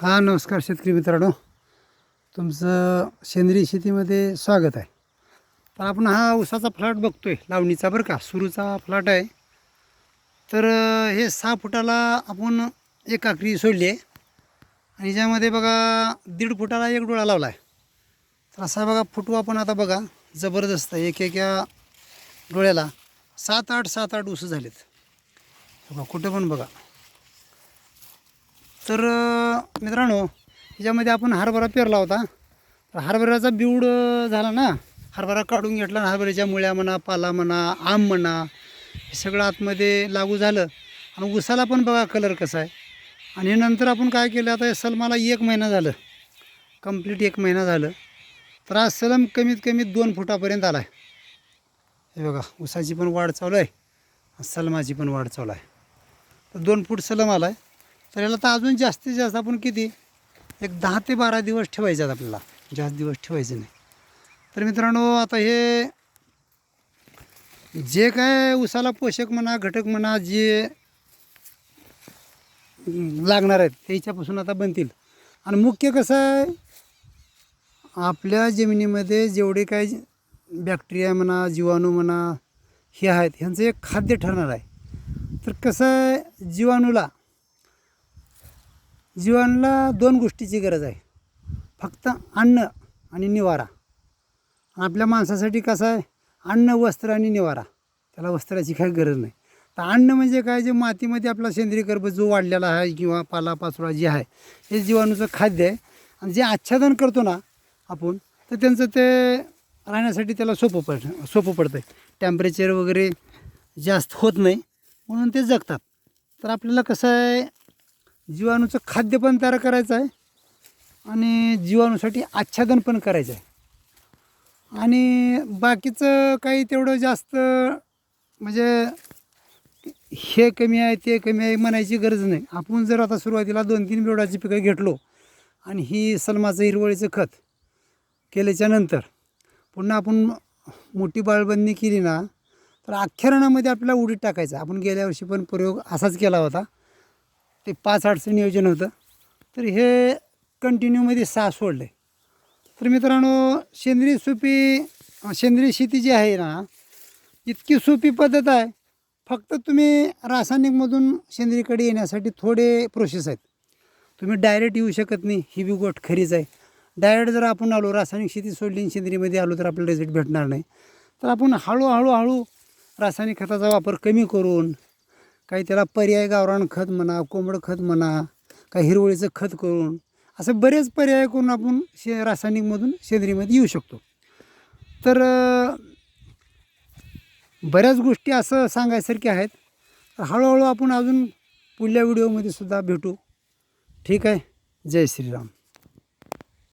हा नमस्कार शेतकरी मित्रांनो. तुमचं सेंद्रिय शेतीमध्ये स्वागत आहे. तर आपण हा उसाचा फ्लॅट बघतो आहे लावणीचा बरं का. सुरूचा फ्लॅट आहे. तर हे सहा फुटाला आपण एक आकरी सोडली आहे. आणि ज्यामध्ये बघा दीड फुटाला एक डोळा लावला आहे तर असा बघा फुटू आपण आता बघा जबरदस्त आहे एक एका डोळ्याला सात आठ सात आठ उस झालेत. बघा कुठं पण बघा. तर मित्रांनो ह्याच्यामध्ये आपण हरभरा पेरला होता. तर हरभऱ्याचा बिवड झाला ना? हरभरा काढून घेतला हरभऱ्याच्या मुळ्या म्हणा पाला म्हणा आम म्हणा हे सगळं आतमध्ये लागू झालं. आणि उसाला पण बघा कलर कसा आहे. आणि नंतर आपण काय केलं आता हे सलमाला एक महिना झालं. कंप्लीट एक महिना झालं. तर आज सलम कमीत कमी दोन फुटापर्यंत आला आहे हे बघा उसाची पण वाढ चालू आहे सलमाची पण वाढ चालू आहे. तर दोन फूट सलम आला आहे तर याला तर अजून जास्तीत जास्त आपण किती? एक दहा ते बारा दिवस ठेवायचे आहेत आपल्याला. जास्त दिवस ठेवायचे नाही. तर मित्रांनो आता हे जे काय उसाला पोषक म्हणा घटक म्हणा जे लागणार आहेत त्याच्यापासून आता बनतील. आणि मुख्य कसं आहे? आपल्या जमिनीमध्ये जेवढे काय बॅक्टेरिया म्हणा जीवाणू म्हणा हे आहेत ह्यांचं एक खाद्य ठरणार आहे. तर कसं आहे? जीवाणूला जीवाणूला दोन गोष्टीची गरज आहे. फक्त अन्न आणि निवारा. आपल्या माणसासाठी कसं आहे? अन्न वस्त्र आणि निवारा. त्याला वस्त्राची काही गरज नाही. तर अन्न म्हणजे काय? जे मातीमध्ये आपला सेंद्रिय कर्ब जो वाढलेला आहे किंवा पालापाचोळा जे आहे हे जीवाणूचं खाद्य आहे. आणि जे आच्छादन करतो ना आपण तर त्यांचं ते राहण्यासाठी त्याला सोपं पड सोपं पडतं आहे टेम्परेचर वगैरे जास्त होत नाही म्हणून ते जगतात. तर आपल्याला कसं आहे? जीवाणूचं खाद्य पण तयार करायचं आहे आणि जीवाणूसाठी आच्छादन पण करायचं आहे. आणि बाकीचं काही तेवढं जास्त म्हणजे हे कमी आहे ते कमी आहे म्हणायची गरज नाही. आपण जर आता सुरुवातीला दोन तीन बेवडाची पिकं घेतलो आणि ही सलमाचं हिरवळीचं खत केल्याच्यानंतर पुन्हा आपण मोठी बाळबंदी केली ना तर अख्ख्या रानामध्ये आपल्याला उडीत टाकायचं आपण गेल्या वर्षी पण प्रयोग असाच केला होता. ते पाच आठचं नियोजन होतं. तर हे कंटिन्यूमध्ये सहा सोडलं. आहे तर मित्रांनो सेंद्रिय सोपी सेंद्रिय शेती जी आहे ना इतकी सोपी पद्धत आहे. फक्त तुम्ही रासायनिकमधून सेंद्रियकडे येण्यासाठी थोडे प्रोसेस आहेत. तुम्ही डायरेक्ट येऊ शकत नाही ही बी गोष्ट खरीच आहे. डायरेक्ट जर आपण आलो रासायनिक शेती सोडली सेंद्रियमध्ये आलो तर आपल्याला रिझल्ट भेटणार नाही. तर आपण हळूहळू हळू रासायनिक खताचा वापर कमी करून काही त्याला पर्याय गावरान खत म्हणा कोंबड खत म्हणा काही हिरवळीचं खत करून असं बरेच पर्याय करून आपण शे रासायनिकमधून सेंद्रियमध्ये येऊ शकतो. तर बऱ्याच गोष्टी असं सांगायसारख्या आहेत. तर हळूहळू आपण अजून पुढल्या व्हिडिओमध्ये सुद्धा भेटू. ठीक आहे. जय श्रीराम.